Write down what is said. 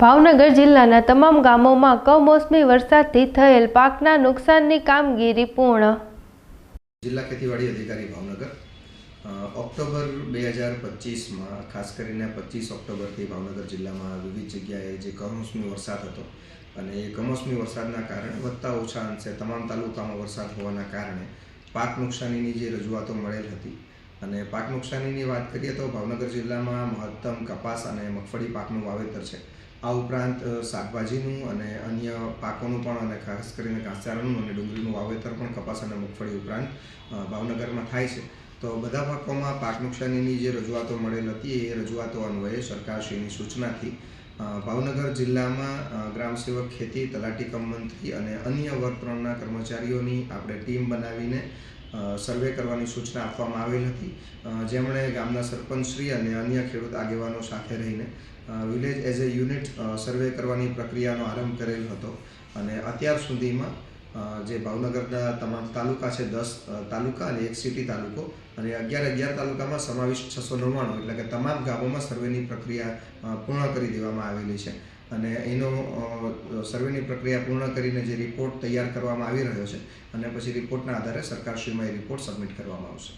ભાવનગર જિલ્લાના તમામ ગામોમાં કમોસમી વરસાદથી થયેલ પાકના નુકસાનની કામગીરી પૂર્ણ. જિલ્લા ખેતીવાડી અધિકારી ભાવનગર ઓક્ટોબર બે હજાર પચીસમાં, ખાસ કરીને પચીસ ઓક્ટોબરથી ભાવનગર જિલ્લામાં વિવિધ જગ્યાએ જે કમોસમી વરસાદ હતો અને એ કમોસમી વરસાદના કારણે વધતા ઓછા અંશે તમામ તાલુકામાં વરસાદ હોવાના કારણે પાક નુકસાનીની જે રજૂઆતો મળેલ હતી અને પાક નુકસાનીની વાત કરીએ તો ભાવનગર જિલ્લામાં મહત્તમ કપાસ અને મગફળી પાકનું વાવેતર છે. આ ઉપરાંત શાકભાજીનું અને અન્ય પાકોનું પણ અને ખાસ કરીને ઘાસચારાનું અને ડુંગળીનું વાવેતર પણ કપાસ અને મગફળી ઉપરાંત ભાવનગરમાં થાય છે. તો બધા પાકોમાં પાક નુકસાનીની જે રજૂઆતો મળેલ હતી એ રજૂઆતો અન્વયે સરકારશ્રીની સૂચનાથી ભાવનગર જિલ્લામાં ગ્રામસેવક ગ્રામ સેવક ખેતી, તલાટી કમ મંત્રી અને અન્ય વર્ગ ત્રણના કર્મચારીઓની આપણે ટીમ બનાવીને સર્વે કરવાની સૂચના આપવામાં આવેલ હતી. જેમણે ગામના સરપંચશ્રી અને અન્ય ખેડૂત આગેવાનો સાથે રહીને village as a unit survey કરવાની પ્રક્રિયાનો આરંભ કરેલ હતો. અને અત્યાર સુધીમાં જે ભાવનગરના તમામ તાલુકા છે, દસ તાલુકા અને એક સિટી તાલુકો. અને અગિયાર અગિયાર તાલુકામાં સમાવિષ્ટ છસો નવ્વાણું, એટલે કે તમામ ગામોમાં સર્વેની પ્રક્રિયા પૂર્ણ કરી દેવામાં આવેલી છે. અને એનો સર્વેની પ્રક્રિયા પૂર્ણ કરીને જે રિપોર્ટ તૈયાર કરવામાં આવી રહ્યો છે, અને પછી રિપોર્ટના આધારે સરકારશ્રીમાં એ રિપોર્ટ સબમિટ કરવામાં આવશે.